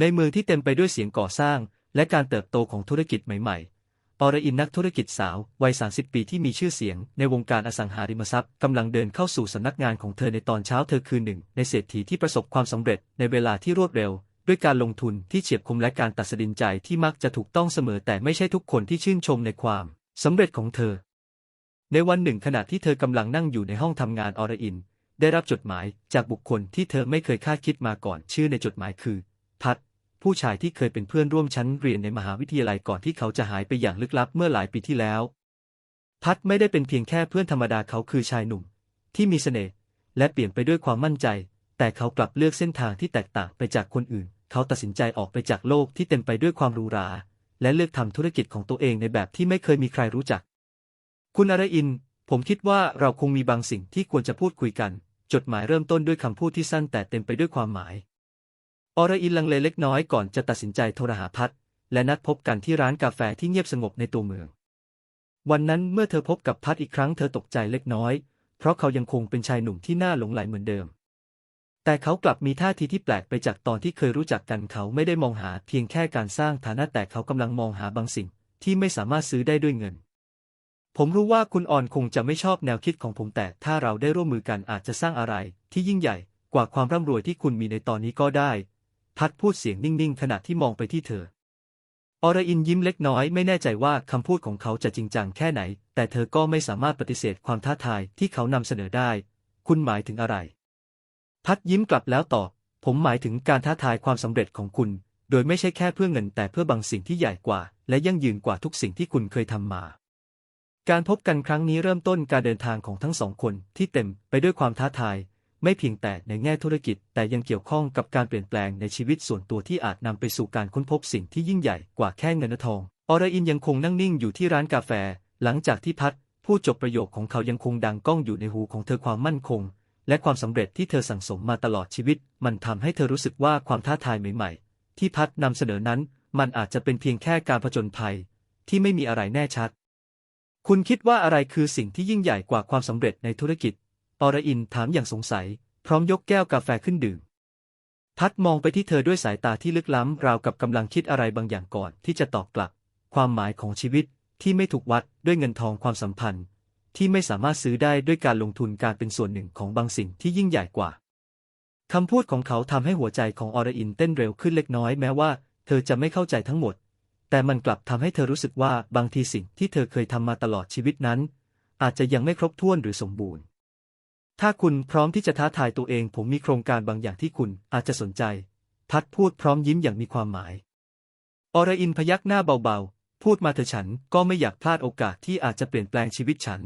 ในเมืองที่เต็มไปด้วยเสียงก่อสร้าง และการเติบโตของธุรกิจใหม่ๆอรอินนักธุรกิจสาว วัย 30 ปีที่มีชื่อเสียง ในวงการอสังหาริมทรัพย์กำลังเดินเข้าสู่สำนักงานของเธอในตอนเช้าเธอคือหนึ่ง ในเศรษฐีที่ประสบความสำเร็จในเวลาที่รวดเร็ว ด้วยการลงทุนที่เฉียบคมและการตัดสินใจที่มักจะถูกต้องเสมอแต่ไม่ใช่ทุกคนที่ชื่นชมในความสำเร็จของเธอ ในวันหนึ่งขณะที่เธอกำลังนั่งอยู่ในห้องทำงานอรอิน ได้รับจดหมายจากบุคคลที่เธอไม่เคยคาดคิดมาก่อนชื่อในจดหมายคือ พัดผู้ชายที่เคยเป็นเพื่อนร่วมชั้นเรียนในมหาวิทยาลัยก่อนที่เขาจะหายไปอย่างลึกลับเมื่อหลายปีที่แล้ว พัดไม่ได้เป็นเพียงแค่เพื่อนธรรมดาเขาคือชายหนุ่ม ที่มีเสน่ห์และเปลี่ยนไปด้วยความมั่นใจ แต่เขากลับเลือกเส้นทางที่แตกต่างไปจากคนอื่น เขาตัดสินใจออกไปจากโลกที่เต็มไปด้วยความหรูหรา และเลือกทำธุรกิจของตัวเองในแบบที่ไม่เคยมีใครรู้จัก คุณอารอิน ผมคิดว่าเราคงมีบางสิ่งที่ควรจะพูดคุยกัน จดหมายเริ่มต้นด้วยคำพูดที่สั้นแต่เต็มไปด้วยความหมาย อรอินลังเลเล็กน้อยก่อนจะตัดสินใจโทรหาพัดและนัดพบกันที่ร้านกาแฟที่เงียบสงบในตัวเมือง วันนั้นเมื่อเธอพบกับพัดอีกครั้งเธอตกใจเล็กน้อย เพราะเขายังคงเป็นชายหนุ่มที่น่าหลงไหลเหมือนเดิม แต่เขากลับมีท่าทีที่แปลกไปจากตอนที่เคยรู้จักกันเขาไม่ได้มองหาเพียงแค่การสร้างฐานะแต่เขากำลังมองหาบางสิ่งที่ไม่สามารถซื้อได้ด้วยเงิน ผมรู้ว่าคุณอ่อนคงจะไม่ชอบแนวคิดของผมแต่ถ้าเราได้ร่วมมือกันอาจจะสร้างอะไรที่ยิ่งใหญ่กว่าความร่ำรวยที่คุณมีในตอนนี้ก็ได้ พัดพูดเสียงนิ่งๆ ขณะที่มองไปที่เธอ อรอินยิ้มเล็กน้อยไม่แน่ใจว่าคำพูดของเขาจะจริงจังแค่ไหน แต่เธอก็ไม่สามารถปฏิเสธความท้าทายที่เขานำเสนอได้ คุณหมายถึงอะไร พัดยิ้มกลับแล้วตอบ ผมหมายถึงการท้าทายความสำเร็จของคุณ โดยไม่ใช่แค่เพื่อเงินแต่เพื่อบางสิ่งที่ใหญ่กว่า และยั่งยืนกว่าทุกสิ่งที่คุณเคยทำมาการพบกันครั้งนี้เริ่มต้นการเดินทางของทั้งสองคนที่เต็มไปด้วยความท้าทาย ไม่เพียงแต่ในแง่ธุรกิจ แต่ยังเกี่ยวข้องกับการเปลี่ยนแปลงในชีวิตส่วนตัวที่อาจนำไปสู่การค้นพบสิ่งที่ยิ่งใหญ่กว่าแค่เงินทอง อรอินยังคงนั่งนิ่งอยู่ที่ร้านกาแฟ หลังจากที่พัดพูดจบประโยคของเขายังคงดังก้องอยู่ในหูของเธอความมั่นคง และความสำเร็จที่เธอสั่งสมมาตลอดชีวิต มันทำให้เธอรู้สึกว่าความท้าทายใหม่ ๆ ที่พัดนำเสนอนั้น มันอาจจะเป็นเพียงแค่การผจญภัย ที่ไม่มีอะไรแน่ชัด คุณคิดว่าอะไรคือสิ่งที่ยิ่งใหญ่กว่าความสำเร็จในธุรกิจ อรอินถามอย่างสงสัย พร้อมยกแก้วกาแฟขึ้นดื่ม พัดมองไปที่เธอด้วยสายตาที่ลึกล้ำราวกับกำลังคิดอะไรบางอย่างก่อนที่จะตอบกลับ ความหมายของชีวิตที่ไม่ถูกวัดด้วยเงินทองความสัมพันธ์ ที่ไม่สามารถซื้อได้ด้วยการลงทุนการเป็นส่วนหนึ่งของบางสิ่งที่ยิ่งใหญ่กว่าคำพูดของเขาทำให้หัวใจของอรอินเต้นเร็วขึ้นเล็กน้อยแม้ว่าเธอจะไม่เข้าใจทั้งหมด แต่มันกลับทำให้เธอรู้สึกว่าบางทีสิ่งที่เธอเคยทำมาตลอดชีวิตนั้น อาจจะยังไม่ครบถ้วนหรือสมบูรณ์ ถ้าคุณพร้อมที่จะท้าทายตัวเอง ผมมีโครงการบางอย่างที่คุณอาจจะสนใจ พัดพูดพร้อมยิ้มอย่างมีความหมาย อรอินพยักหน้าเบาๆ พูดมาเถอะฉันก็ไม่อยากพลาดโอกาสที่อาจจะเปลี่ยนแปลงชีวิตฉัน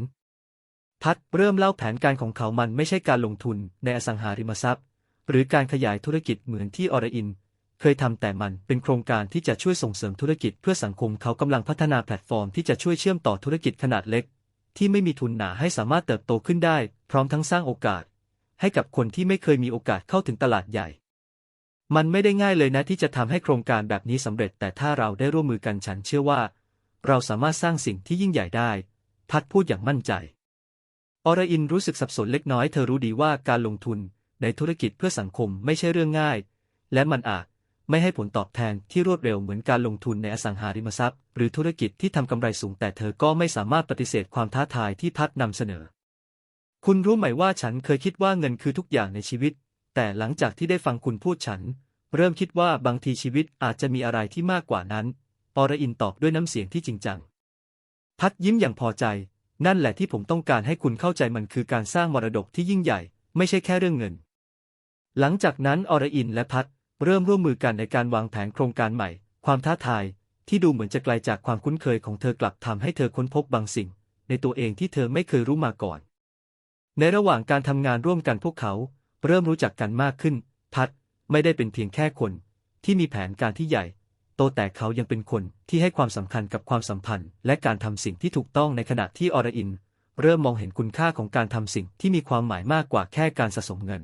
พัดเริ่มเล่าแผนการของเขามันไม่ใช่การลงทุนในอสังหาริมทรัพย์ หรือการขยายธุรกิจเหมือนที่อรอิน เคยทำแต่มันเป็นโครงการที่จะช่วยส่งเสริมธุรกิจเพื่อสังคมเขากำลังพัฒนาแพลตฟอร์มที่จะช่วยเชื่อมต่อธุรกิจขนาดเล็กที่ไม่มีทุนหนาให้สามารถเติบโตขึ้นได้ พร้อมทั้งสร้างโอกาส ให้กับคนที่ไม่เคยมีโอกาสเข้าถึงตลาดใหญ่ มันไม่ได้ง่ายเลยนะที่จะทำให้โครงการแบบนี้สำเร็จ แต่ถ้าเราได้ร่วมมือกันฉันเชื่อว่า เราสามารถสร้างสิ่งที่ยิ่งใหญ่ได้ พัดพูดอย่างมั่นใจ อรอินรู้สึกสับสนเล็กน้อยเธอรู้ดีว่าการลงทุนในธุรกิจเพื่อสังคมไม่ใช่เรื่องง่าย และมันอาจไม่ให้ผลตอบแทนที่รวดเร็วเหมือนการลงทุนในอสังหาริมทรัพย์ หรือธุรกิจที่ทำกำไรสูงแต่เธอก็ไม่สามารถปฏิเสธความท้าทายที่พัดนำเสนอ คุณรู้ไหมว่าฉันเคยคิดว่าเงินคือทุกอย่างในชีวิต แต่หลังจากที่ได้ฟังคุณพูดฉัน เริ่มคิดว่าบางทีชีวิตอาจจะมีอะไรที่มากกว่านั้น อรอินตอบด้วยน้ำเสียงที่จริงจัง พัดยิ้มอย่างพอใจ นั่นแหละที่ผมต้องการให้คุณเข้าใจมันคือการสร้างมรดกที่ยิ่งใหญ่ ไม่ใช่แค่เรื่องเงิน หลังจากนั้นอรอินและพัดเริ่มร่วมมือกันในการวางแผนโครงการใหม่ ความท้าทาย ที่ดูเหมือนจะไกลจากความคุ้นเคยของเธอกลับทำให้เธอค้นพบบางสิ่ง ในตัวเองที่เธอไม่เคยรู้มาก่อน ในระหว่างการทำงานร่วมกันพวกเขา เริ่มรู้จักกันมากขึ้น พัดไม่ได้เป็นเพียงแค่คน ที่มีแผนการที่ใหญ่ โตแต่เขายังเป็นคนที่ให้ความสำคัญกับความสัมพันธ์ และการทำสิ่งที่ถูกต้องในขณะที่อรอิน เริ่มมองเห็นคุณค่าของการทำสิ่งที่มีความหมายมากกว่าแค่การสะสมเงิน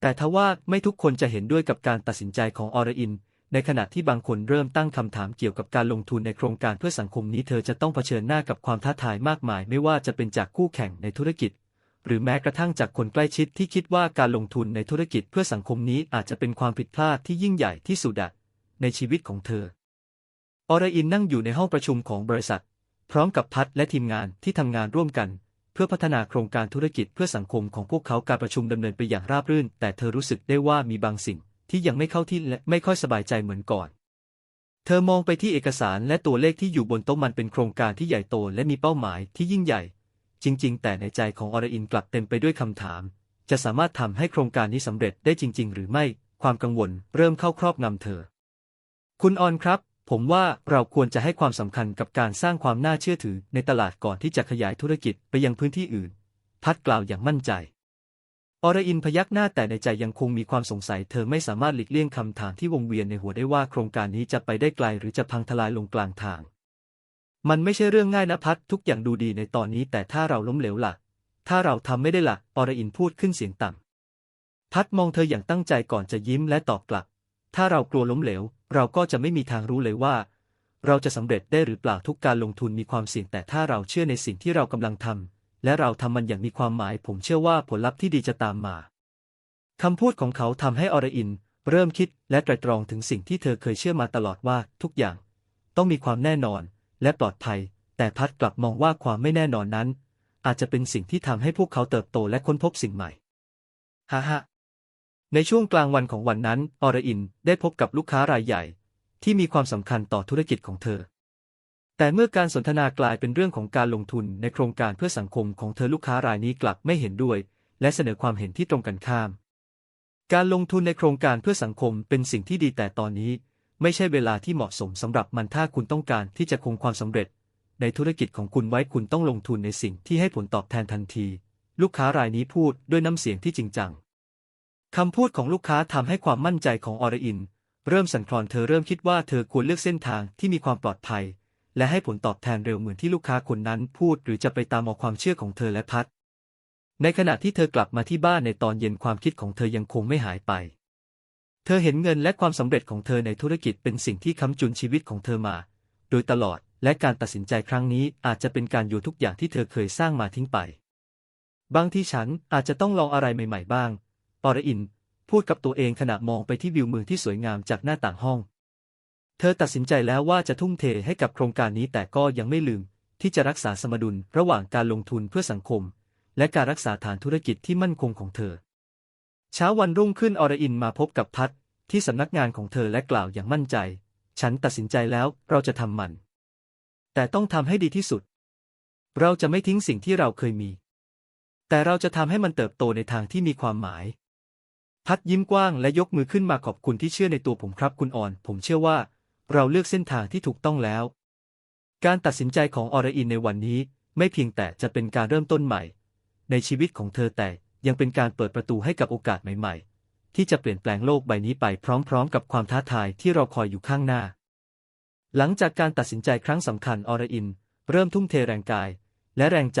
แต่ทว่าไม่ทุกคนจะเห็นด้วยกับการตัดสินใจของอรอิน ในขณะที่บางคนเริ่มตั้งคำถามเกี่ยวกับการลงทุนในโครงการเพื่อสังคมนี้เธอจะต้องเผชิญหน้ากับความท้าทายมากมาย ไม่ว่าจะเป็นจากคู่แข่งในธุรกิจ หรือแม้กระทั่งจากคนใกล้ชิดที่คิดว่าการลงทุนในธุรกิจเพื่อสังคมนี้อาจจะเป็นความผิดพลาดที่ยิ่งใหญ่ที่สุดในชีวิตของเธอ อรอินนั่งอยู่ในห้องประชุมของบริษัท พร้อมกับพัดและทีมงานที่ทำงานร่วมกัน เพื่อพัฒนาโครงการธุรกิจเพื่อสังคมของพวกเขาการประชุมดำเนินไปอย่างราบรื่น แต่เธอรู้สึกได้ว่ามีบางสิ่งที่ยังไม่เข้าที่และไม่ค่อยสบายใจเหมือนก่อนเธอมองไปที่เอกสารและตัวเลขที่อยู่บนโต๊ะมันเป็นโครงการที่ใหญ่โตและมีเป้าหมายที่ยิ่งใหญ่ จริง ๆ แต่ในใจของอรอินกลับเต็มไปด้วยคำถาม จะสามารถทำให้โครงการนี้สำเร็จได้จริง ๆ หรือไม่ ความกังวลเริ่มเข้าครอบงำเธอ คุณออนครับ ผมว่าเราควรจะให้ความสำคัญกับการสร้างความน่าเชื่อถือในตลาดก่อนที่จะขยายธุรกิจไปยังพื้นที่อื่น พัดกล่าวอย่างมั่นใจอรอินพยักหน้าแต่ในใจยังคงมีความสงสัย เธอไม่สามารถหลีกเลี่ยงคำถามที่วงเวียนในหัวได้ว่าโครงการนี้จะไปได้ไกลหรือจะพังทลายลงกลางทาง มันไม่ใช่เรื่องง่ายนะพัดทุกอย่างดูดีในตอนนี้แต่ถ้าเราล้มเหลวล่ะ ถ้าเราทำไม่ได้ล่ะอรอินพูดขึ้นเสียงต่ำพัดมองเธออย่างตั้งใจก่อนจะยิ้มและตอบกลับ ถ้าเรากลัวล้มเหลว เราก็จะไม่มีทางรู้เลยว่า เราจะสำเร็จได้หรือเปล่าทุกการลงทุนมีความเสี่ยงแต่ถ้าเราเชื่อในสิ่งที่เรากำลังทำและเราทำมันอย่างมีความหมาย ผมเชื่อว่าผลลัพธ์ที่ดีจะตามมาคำพูดของเขาทำให้อรอิน เริ่มคิดและไตรตรองถึงสิ่งที่เธอเคยเชื่อมาตลอดว่าทุกอย่าง ต้องมีความแน่นอน และปลอดภัย แต่พัดกลับมองว่าความไม่แน่นอนนั้น อาจจะเป็นสิ่งที่ทำให้พวกเขาเติบโตและค้นพบสิ่งใหม่ฮ่าฮ่าในช่วงกลางวันของวันนั้น อรอินได้พบกับลูกค้ารายใหญ่ ที่มีความสำคัญต่อธุรกิจของเธอ แต่เมื่อการสนทนากลายเป็นเรื่องของการลงทุนในโครงการเพื่อสังคมของเธอลูกค้ารายนี้กลับไม่เห็นด้วย และเสนอความเห็นที่ตรงกันข้าม การลงทุนในโครงการเพื่อสังคมเป็นสิ่งที่ดีแต่ตอนนี้ ไม่ใช่เวลาที่เหมาะสมสำหรับมันถ้าคุณต้องการที่จะคงความสำเร็จ ในธุรกิจของคุณไว้คุณต้องลงทุนในสิ่งที่ให้ผลตอบแทนทันที ลูกค้ารายนี้พูดด้วยน้ำเสียงที่จริงจังคำพูดของลูกค้าทำให้ความมั่นใจของอรอิน เริ่มสั่นคลอนเธอเริ่มคิดว่าเธอควรเลือกเส้นทางที่มีความปลอดภัย และให้ผลตอบแทนเร็วเหมือนที่ลูกค้าคนนั้นพูด หรือจะไปตามเอาความเชื่อของเธอและพัดในขณะที่เธอกลับมาที่บ้านในตอนเย็นความคิดของเธอยังคงไม่หายไป เธอเห็นเงินและความสำเร็จของเธอในธุรกิจเป็นสิ่งที่ค้ำจุนชีวิตของเธอมา โดยตลอด และการตัดสินใจครั้งนี้อาจจะเป็นการโยนทุกอย่างที่เธอเคยสร้างมาทิ้งไป บางทีฉันอาจจะต้องลองอะไรใหม่ ๆ บ้าง อรอิน พูดกับตัวเองขณะมองไปที่วิวเมืองที่สวยงามจากหน้าต่างห้อง เธอตัดสินใจแล้วว่าจะทุ่มเทให้กับโครงการนี้แต่ก็ยังไม่ลืม ที่จะรักษาสมดุลระหว่างการลงทุนเพื่อสังคม และการรักษาฐานธุรกิจที่มั่นคงของเธอ เช้าวันรุ่งขึ้นอรอินมาพบกับพัดที่สำนักงานของเธอและกล่าวอย่างมั่นใจ ฉันตัดสินใจแล้วเราจะทำมัน แต่ต้องทำให้ดีที่สุด เราจะไม่ทิ้งสิ่งที่เราเคยมี แต่เราจะทำให้มันเติบโตในทางที่มีความหมาย พัดยิ้มกว้างและยกมือขึ้นมาขอบคุณที่เชื่อในตัวผมครับคุณอ่อน ผมเชื่อว่า เราเลือกเส้นทางที่ถูกต้องแล้ว การตัดสินใจของอรอินในวันนี้ ไม่เพียงแต่จะเป็นการเริ่มต้นใหม่ ในชีวิตของเธอแต่ ยังเป็นการเปิดประตูให้กับโอกาสใหม่ ๆ ที่จะเปลี่ยนแปลงโลกใบนี้ไปพร้อม ๆ กับความท้าทายที่รอคอยอยู่ข้างหน้า หลังจากการตัดสินใจครั้งสำคัญอรอิน เริ่มทุ่มเทแรงกาย และแรงใจ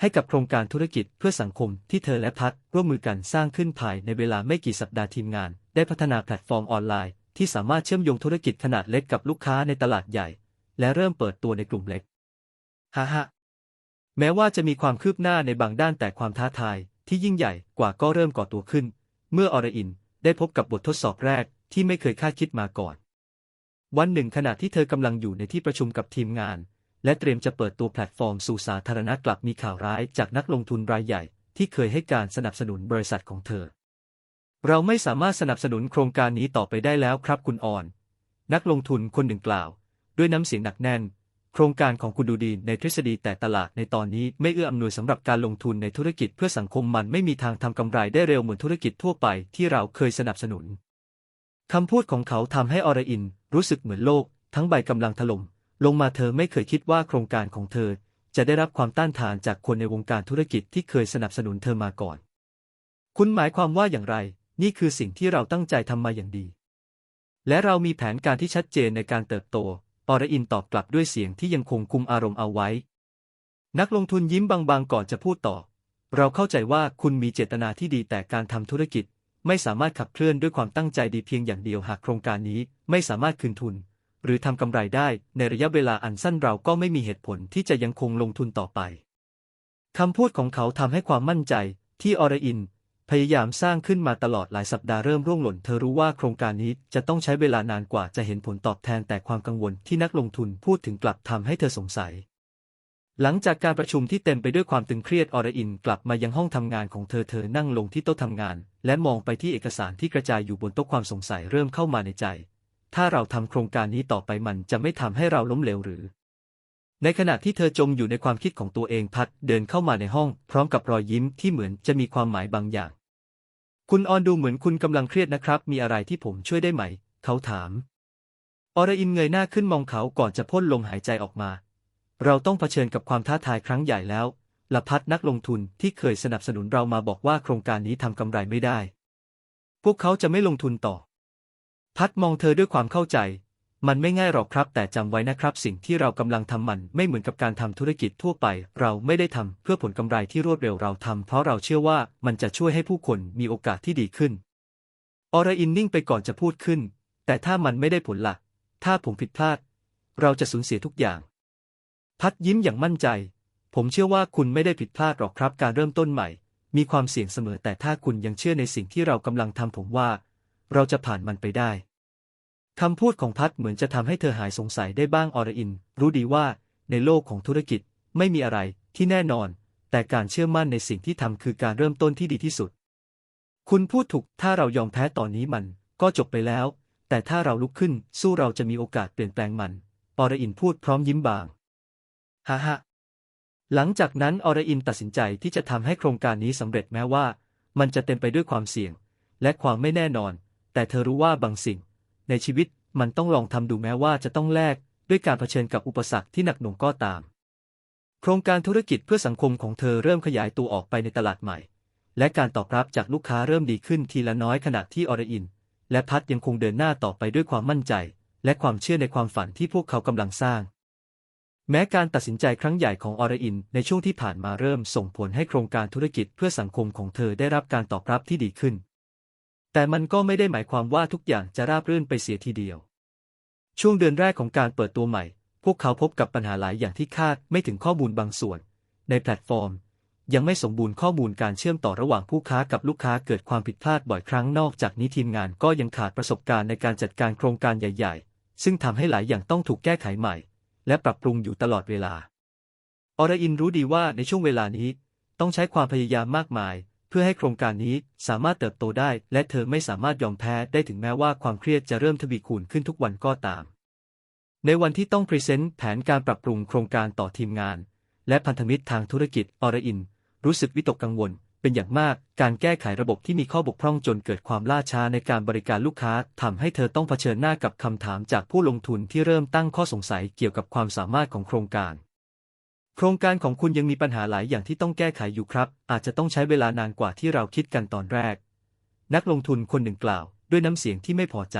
ให้กับโครงการธุรกิจเพื่อสังคมที่เธอและพัดร่วมมือกันสร้างขึ้นภายในเวลาไม่กี่สัปดาห์ทีมงาน ได้พัฒนาแพลตฟอร์มออนไลน์ ที่สามารถเชื่อมโยงธุรกิจขนาดเล็กกับลูกค้าในตลาดใหญ่ และเริ่มเปิดตัวในกลุ่มเล็กฮ่าฮ่าแม้ว่าจะมีความคืบหน้าในบางด้านแต่ความท้าทาย ที่ยิ่งใหญ่กว่าก็เริ่มก่อตัวขึ้น เมื่ออรอินได้พบกับบททดสอบแรกที่ไม่เคยคาดคิดมาก่อน วันหนึ่งขณะที่เธอกำลังอยู่ในที่ประชุมกับทีมงาน และเตรียมจะเปิดตัวแพลตฟอร์มสู่สาธารณะกลับมีข่าวร้ายจากนักลงทุนรายใหญ่ ที่เคยให้การสนับสนุนบริษัทของเธอ เราไม่สามารถสนับสนุนโครงการนี้ต่อไปได้แล้วครับคุณออน นักลงทุนคนหนึ่งกล่าว ด้วยน้ำเสียงหนักแน่น โครงการของคุณดูดีในทฤษฎีแต่ตลาดในตอนนี้ไม่เอื้ออำนวยสำหรับการลงทุนในธุรกิจเพื่อสังคมมันไม่มีทางทำกำไรได้เร็วเหมือนธุรกิจทั่วไปที่เราเคยสนับสนุนคำพูดของเขาทำให้อรอิน รู้สึกเหมือนโลก ทั้งใบกำลังถล่มลงมาเธอไม่เคยคิดว่าโครงการของเธอ จะได้รับความต้านทานจากคนในวงการธุรกิจที่เคยสนับสนุนเธอมาก่อน คุณหมายความว่าอย่างไร นี่คือสิ่งที่เราตั้งใจทำมาอย่างดี และเรามีแผนการที่ชัดเจนในการเติบโต อรอินตอบกลับด้วยเสียงที่ยังคงคุมอารมณ์เอาไว้ นักลงทุนยิ้มบางๆก่อนจะพูดต่อ เราเข้าใจว่าคุณมีเจตนาที่ดีแต่การทำธุรกิจ ไม่สามารถขับเคลื่อนด้วยความตั้งใจดีเพียงอย่างเดียวหากโครงการนี้ไม่สามารถคืนทุน หรือทำกำไรได้ในระยะเวลาอันสั้นเราก็ไม่มีเหตุผลที่จะยังคงลงทุนต่อไปคำพูดของเขาทำให้ความมั่นใจที่อรอิน พยายามสร้างขึ้นมาตลอดหลายสัปดาห์เริ่มร่วงหล่นเธอรู้ว่าโครงการนี้จะต้องใช้เวลานานกว่าจะเห็นผลตอบแทนแต่ความกังวลที่นักลงทุนพูดถึงกลับทำให้เธอสงสัย หลังจากการประชุมที่เต็มไปด้วยความตึงเครียดอรอินกลับมายังห้องทำงานของเธอเธอนั่งลงที่โต๊ะทำงาน และมองไปที่เอกสารที่กระจายอยู่บนโต๊ะความสงสัยเริ่มเข้ามาในใจ ถ้าเราทำโครงการนี้ต่อไปมันจะไม่ทำให้เราล้มเหลวหรือในขณะที่เธอจมอยู่ในความคิดของตัวเองพัดเดินเข้ามาในห้อง พร้อมกับรอยยิ้มที่เหมือนจะมีความหมายบางอย่าง คุณออนดูเหมือนคุณกำลังเครียดนะครับ มีอะไรที่ผมช่วยได้ไหม เขาถาม อรอินเงยหน้าขึ้นมองเขาก่อนจะพ่นลมหายใจออกมา เราต้องเผชิญกับความท้าทายครั้งใหญ่แล้วละพัดนักลงทุนที่เคยสนับสนุนเรามาบอกว่าโครงการนี้ทำกำไรไม่ได้ พวกเขาจะไม่ลงทุนต่อ พัดมองเธอด้วยความเข้าใจ มันไม่ง่ายหรอกครับ แต่จำไว้นะครับ สิ่งที่เรากำลังทำมันไม่เหมือนกับการทำธุรกิจทั่วไป เราไม่ได้ทำเพื่อผลกำไรที่รวดเร็วเราทำเพราะเราเชื่อว่ามันจะช่วยให้ผู้คนมีโอกาสที่ดีขึ้นออรอินนิ่งไปก่อนจะพูดขึ้น แต่ถ้ามันไม่ได้ผลละ่ะ ถ้าผมผิดพลาด เราจะสูญเสียทุกอย่าง พัดยิ้มอย่างมั่นใจ ผมเชื่อว่าคุณไม่ได้ผิดพลาดหรอกครับการเริ่มต้นใหม่ มีความเสี่ยงเสมอแต่ถ้าคุณยังเชื่อในสิ่งที่เรากำลังทำผมว่า เราจะผ่านมันไปได้ คำพูดของพัดเหมือนจะทำให้เธอหายสงสัยได้บ้างอรอิน รู้ดีว่า ในโลกของธุรกิจไม่มีอะไรที่แน่นอน แต่การเชื่อมั่นในสิ่งที่ทำคือการเริ่มต้นที่ดีที่สุด คุณพูดถูกถ้าเรายอมแพ้ตอนนี้มันก็จบไปแล้ว แต่ถ้าเราลุกขึ้นสู้เราจะมีโอกาสเปลี่ยนแปลงมัน อรอินพูดพร้อมยิ้มบางฮ่าฮ่าหลังจากนั้นอรอินตัดสินใจที่จะทำให้โครงการนี้สำเร็จแม้ว่า มันจะเต็มไปด้วยความเสี่ยง และความไม่แน่นอน แต่เธอรู้ว่าบางสิ่ง ในชีวิตมันต้องลองทำดูแม้ว่าจะต้องแลกด้วยการเผชิญกับอุปสรรคที่หนักหน่วงก็ตาม โครงการธุรกิจเพื่อสังคมของเธอเริ่มขยายตัวออกไปในตลาดใหม่ และการตอบรับจากลูกค้าเริ่มดีขึ้นทีละน้อยขณะที่อรอิน และพัดยังคงเดินหน้าต่อไปด้วยความมั่นใจ และความเชื่อในความฝันที่พวกเขากำลังสร้าง แม้การตัดสินใจครั้งใหญ่ของอรอิน ในช่วงที่ผ่านมาเริ่มส่งผลให้โครงการธุรกิจเพื่อสังคมของเธอได้รับการตอบรับที่ดีขึ้น แต่มันก็ไม่ได้หมายความว่าทุกอย่างจะราบรื่นไปเสียทีเดียว ช่วงเดือนแรกของการเปิดตัวใหม่ พวกเขาพบกับปัญหาหลายอย่างที่คาดไม่ถึงข้อมูลบางส่วน ในแพลตฟอร์ม ยังไม่สมบูรณ์ข้อมูลการเชื่อมต่อระหว่างผู้ค้ากับลูกค้าเกิดความผิดพลาดบ่อยครั้งนอกจากนี้ทีมงานก็ยังขาดประสบการณ์ในการจัดการโครงการใหญ่ ๆ ซึ่งทำให้หลายอย่างต้องถูกแก้ไขใหม่ และปรับปรุงอยู่ตลอดเวลาอรอินรู้ดีว่าในช่วงเวลานี้ต้องใช้ความพยายามมากมาย พื่อให้โครงการนี้สามารถเติบโตได้ และเธอไม่สามารถยอมแพ้ได้ถึงแม้ว่าความเครียดจะเริ่มทวีคูณขึ้นทุกวันก็ตาม ในวันที่ต้องพรีเซนต์แผนการปรับปรุงโครงการต่อทีมงาน และพันธมิตรทางธุรกิจอรอิน รู้สึกวิตกกังวล เป็นอย่างมากการแก้ไขระบบที่มีข้อบกพร่องจนเกิดความล่าช้าในการบริการลูกค้าทำให้เธอต้องเผชิญหน้ากับคำถามจากผู้ลงทุนที่เริ่มตั้งข้อสงสัยเกี่ยวกับความสามารถของโครงการ โครงการของคุณยังมีปัญหาหลายอย่างที่ต้องแก้ไขอยู่ครับ อาจจะต้องใช้เวลานานกว่าที่เราคิดกันตอนแรก นักลงทุนคนหนึ่งกล่าว ด้วยน้ำเสียงที่ไม่พอใจ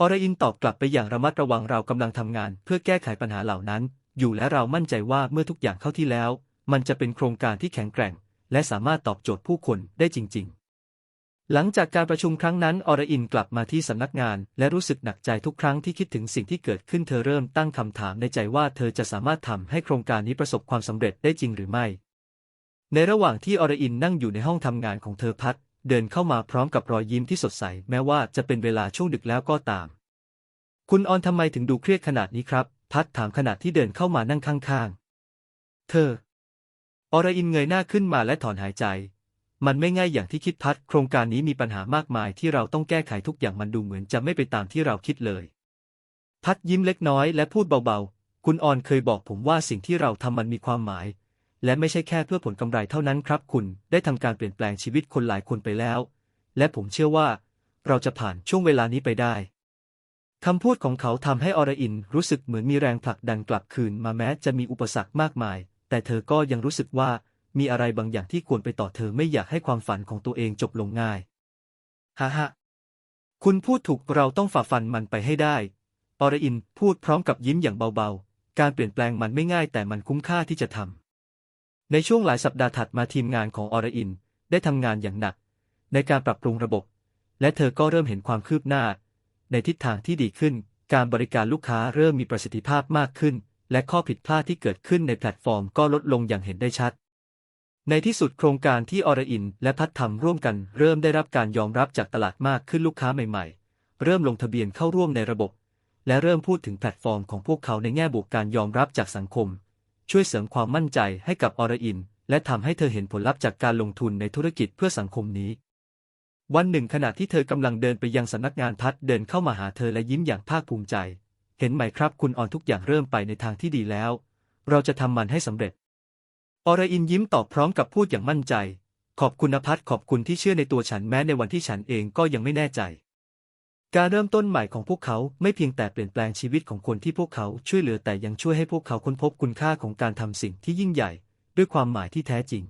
อรอินตอบกลับไปอย่างระมัดระวังเรากำลังทำงาน เพื่อแก้ไขปัญหาเหล่านั้น อยู่และเรามั่นใจว่าเมื่อทุกอย่างเข้าที่แล้ว มันจะเป็นโครงการที่แข็งแกร่ง และสามารถตอบโจทย์ผู้คนได้จริง ๆ หลังจากการประชุมครั้งนั้นอรอินกลับมาที่สำนักงาน และรู้สึกหนักใจทุกครั้งที่คิดถึงสิ่งที่เกิดขึ้นเธอเริ่มตั้งคำถามในใจว่าเธอจะสามารถทำให้โครงการนี้ประสบความสำเร็จได้จริงหรือไม่ ในระหว่างที่อรอินนั่งอยู่ในห้องทำงานของเธอพัด เดินเข้ามาพร้อมกับรอยยิ้มที่สดใส แม้ว่าจะเป็นเวลาช่วงดึกแล้วก็ตาม คุณออนทำไมถึงดูเครียดขนาดนี้ครับ พัดถามขณะที่เดินเข้ามานั่งข้างๆ เธออรอินเงยหน้าขึ้นมาและถอนหายใจ มันไม่ง่ายอย่างที่คิดพัด โครงการนี้มีปัญหามากมายที่เราต้องแก้ไขทุกอย่างมันดูเหมือนจะไม่ไปตามที่เราคิดเลย พัดยิ้มเล็กน้อยและพูดเบาๆ คุณออนเคยบอกผมว่าสิ่งที่เราทำมันมีความหมาย และไม่ใช่แค่เพื่อผลกำไรเท่านั้นครับ คุณได้ทำการเปลี่ยนแปลงชีวิตคนหลายคนไปแล้ว และผมเชื่อว่า เราจะผ่านช่วงเวลานี้ไปได้คำพูดของเขาทำให้อรอินรู้สึกเหมือนมีแรงผลักดันกลับคืนมาแม้จะมีอุปสรรคมากมาย แต่เธอก็ยังรู้สึกว่า มีอะไรบางอย่างที่ควรไปต่อเธอไม่อยากให้ความฝันของตัวเองจบลงง่ายฮ่าฮ่าคุณพูดถูกเราต้องฝ่าฟันมันไปให้ได้อรอินพูดพร้อมกับยิ้มอย่างเบาๆ การเปลี่ยนแปลงมันไม่ง่ายแต่มันคุ้มค่าที่จะทำ ในช่วงหลายสัปดาห์ถัดมาทีมงานของอรอินได้ทำงานอย่างหนัก ในการปรับปรุงระบบ และเธอก็เริ่มเห็นความคืบหน้า ในทิศทางที่ดีขึ้น การบริการลูกค้าเริ่มมีประสิทธิภาพมากขึ้น และข้อผิดพลาดที่เกิดขึ้นในแพลตฟอร์มก็ลดลงอย่างเห็นได้ชัด ในที่สุดโครงการที่อรอินและพัฒทำร่วมกันเริ่มได้รับการยอมรับจากตลาดมากขึ้นลูกค้าใหม่ๆ เริ่มลงทะเบียนเข้าร่วมในระบบ และเริ่มพูดถึงแพลตฟอร์มของพวกเขาในแง่บวกการยอมรับจากสังคม ช่วยเสริมความมั่นใจให้กับอรอิน และทำให้เธอเห็นผลลัพธ์จากการลงทุนในธุรกิจเพื่อสังคมนี้ วันหนึ่งขณะที่เธอกำลังเดินไปยังสำนักงานพัดเดินเข้ามาหาเธอและยิ้มอย่างภาคภูมิใจ เห็นไหมครับคุณออนทุกอย่างเริ่มไปในทางที่ดีแล้ว เราจะทำมันให้สำเร็จ อรอินยิ้มตอบพร้อมกับพูดอย่างมั่นใจ ขอบคุณนภัทขอบคุณที่เชื่อในตัวฉันแม้ในวันที่ฉันเองก็ยังไม่แน่ใจ การเริ่มต้นใหม่ของพวกเขาไม่เพียงแต่เปลี่ยนแปลงชีวิตของคนที่พวกเขาช่วยเหลือแต่ยังช่วยให้พวกเขาค้นพบคุณค่าของการทำสิ่งที่ยิ่งใหญ่ ด้วยความหมายที่แท้จริง